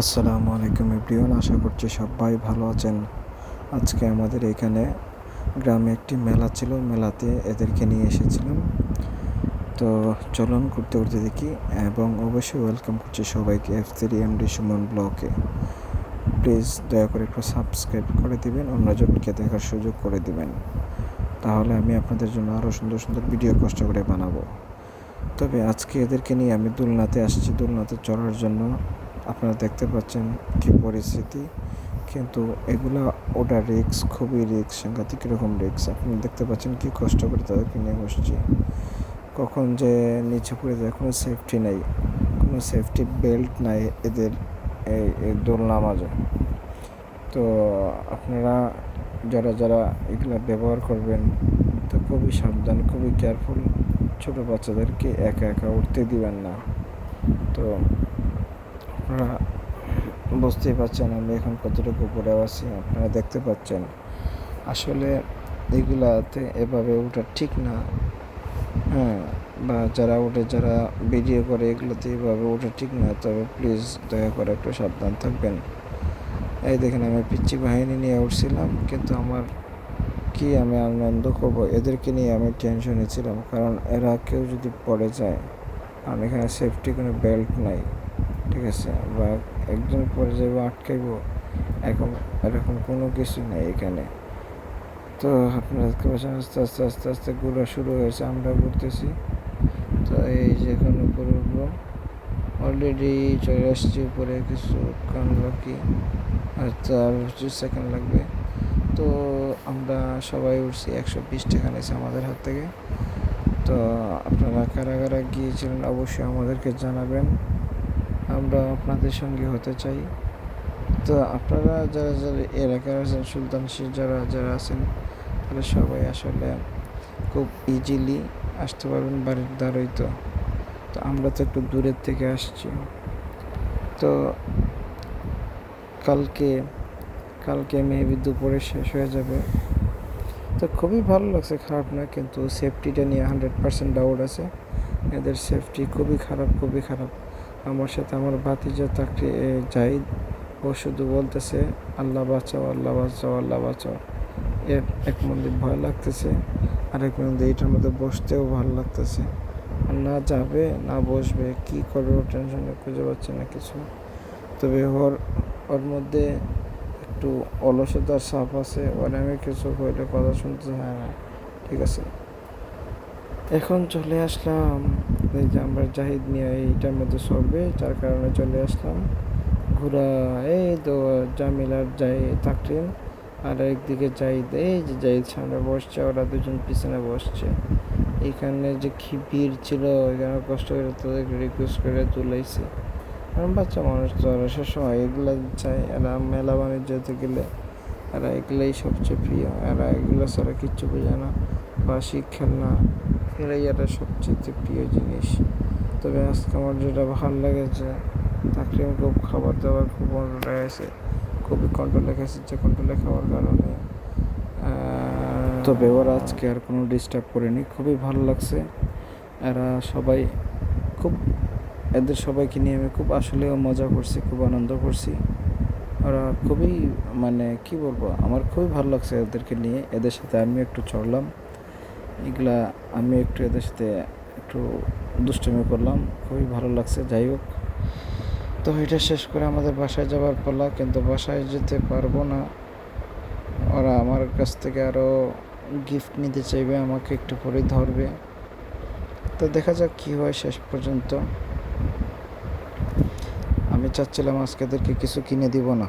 আসসালামু আলাইকুম এভরিওয়ান, আশা করছি সবাই ভালো আছেন। আজকে আমাদের এখানে গ্রামে একটি মেলা ছিল, মেলাতে এদেরকে নিয়ে এসেছিলাম। তো চলন করতে করতে দেখি এবং অবশ্যই ওয়েলকাম করছি সবাইকে F three M D Suman ব্লকে প্লিজ দয়া করে একটু সাবস্ক্রাইব করে দিবেন, অন্যজনকে দেখার সুযোগ করে দিবেন। তাহলে আমি আপনাদের জন্য আরও সুন্দর সুন্দর ভিডিও কষ্ট করে বানাবো। তবে আজকে এদেরকে নিয়ে আমি দুলনাতে আসছি, দুলনাতে চড়ার জন্য। আপনারা দেখতে পাচ্ছেন কি পরিস্থিতি। কিন্তু এগুলা ওটা রিক্স খুবই রিক্স সাংঘাতিক রকম রিক্স আপনি দেখতে পাচ্ছেন কি কষ্ট করে তাদেরকে নিয়ে বসছি। কখন যে নিচে পড়ে যায়, কোনো সেফটি নাই। কোনো সেফটি বেল্ট নাই এদের এই দোলনা মাঝে। তো আপনারা যারা যারা এগুলা ব্যবহার করবেন, তো খুবই সাবধান, খুবই কেয়ারফুল ছোটো বাচ্চাদেরকে একা একা উঠতে দিবেন না। তো আপনারা বুঝতেই পারছেন আমি এখন কতটুকু উপরে আছি, আপনারা দেখতে পাচ্ছেন। আসলে এগুলাতে এভাবে ওঠা ঠিক না। হ্যাঁ বা যারা ওঠে, যারা ভিডিও করে, এগুলোতে এভাবে ওঠা ঠিক না। তবে প্লিজ দয়া করে একটু সাবধান থাকবেন। এই দেখেন, আমি পিচ্ছি বাহিনী নিয়ে উঠছিলাম, কিন্তু আমার কি আমি আনন্দ করব? এদেরকে নিয়ে আমি টেনশনে ছিলাম, কারণ এরা কেউ যদি পড়ে যায় আর এখানে সেফটি কোনো বেল্ট নাই। ঠিক আছে, বা একজন পরে যাব আটকাইব, এখন এরকম কোনো কিছু নেই এখানে। তো আপনারা আস্তে আস্তে আস্তে আস্তে ঘোরা শুরু হয়েছে, আমরা ঘুরতেছি। তো এই যে এখন উপরে উঠবো। অলরেডি চলে আসছি উপরে, কিছু বাকি। আর তার পঁচিশ সেকেন্ড লাগবে। তো আমরা সবাই উঠছি একশো বিশ টাকা নিয়েছে আমাদের হাত থেকে। তো আপনারা কারা কারা গিয়েছিলেন, অবশ্যই আমাদেরকে জানাবেন। আমরা আপনাদের সঙ্গে হতে চাই। তো আপনারা যারা যারা এলাকার আছেন, সুলতান শীর যারা যারা আছেন, তারা সবাই আসলে খুব ইজিলি আসতে পারবেন বাড়ির দ্বারই তো। তো আমরা তো একটু দূরের থেকে আসছি। তো কালকে কালকে মেবি দুপুরে শেষ হয়ে যাবে। তো খুবই ভালো লাগছে, খারাপ না, কিন্তু সেফটিটা নিয়ে হান্ড্রেড পার্সেন্ট ডাউট আছে। এদের সেফটি খুবই খারাপ খুবই খারাপ। আমার সাথে আমার ভাতিজা তাকে জাহিদ ও শুধু বলতেছে, আল্লাহ বাঁচাও আল্লাহ বাঁচাও আল্লাহ বাঁচাও। এর এক মন্দির ভয় লাগতেছে আর এক মন্দির এইটার মধ্যে বসতেও ভালো লাগতেছে। আর না যাবে, না বসবে, কি করবে টেনশনে খুঁজে পাচ্ছে না কিছু। তবে ওর ওর মধ্যে একটু অলসতার সাপ আছে, ওর আমি কিছু হইলে কথা শুনতে হয় না, ঠিক আছে? এখন চলে আসলাম, এই যে আমরা জাহিদ নিয়ে এইটার মধ্যে সরবে যার কারণে চলে আসলাম। ঘোরা, এই তো জামিলার যাই থাকলেন। আর একদিকে জাহিদ, এই যে জাহিদ সামনে বসছে, ওরা দুজন পিছনে বসছে। এখানে যে কি ভিড় ছিল, এখানে কষ্ট করে তাদেরকে রিকোয়েস্ট করে তুলাইছে। কারণ বাচ্চা মানুষ তো ওরা সবসময় এগুলা চায়, এরা মেলা বাণিজ্যতে গেলে এরা এগুলাই সবচেয়ে প্রিয়। এরা এগুলো ছাড়া কিচ্ছু বোঝে না, বা খেলনা এরাই একটা সবচেয়ে প্রিয় জিনিস। তবে আজকে আমার যেটা ভালো লেগেছে তাকরিম খুব খাবার দাবার খুব মজা লেগেছে, খুবই কন্ট্রোলে খেয়েছে কন্ট্রোলে খাওয়ার কারণে। তবে ওরা আজকে আর কোনো ডিস্টার্ব করেনি, খুবই ভালো লাগছে। এরা সবাই খুব, এদের সবাইকে নিয়ে আমি খুব আসলেও মজা করছি, খুব আনন্দ করছি। ওরা খুবই মানে কি বলব, আমার খুবই ভালো লাগছে এদেরকে নিয়ে, এদের সাথে আমি একটু চড়লাম। এগুলা আমি একটু এদের সাথে একটু দুষ্টমি করলাম। খুবই ভালো লাগছে, যাই হোক। তো এটা শেষ করে আমাদের বাসায় যাওয়ার পালা, কিন্তু বাসায় যেতে পারব না। ওরা আমার কাছ থেকে আরও গিফট নিতে চাইবে, আমাকে একটু পরে ধরবে। তো দেখা যাক কী হয় শেষ পর্যন্ত। আমি চাচ্ছিলাম আজকে এদেরকে কিছু কিনে দিব না।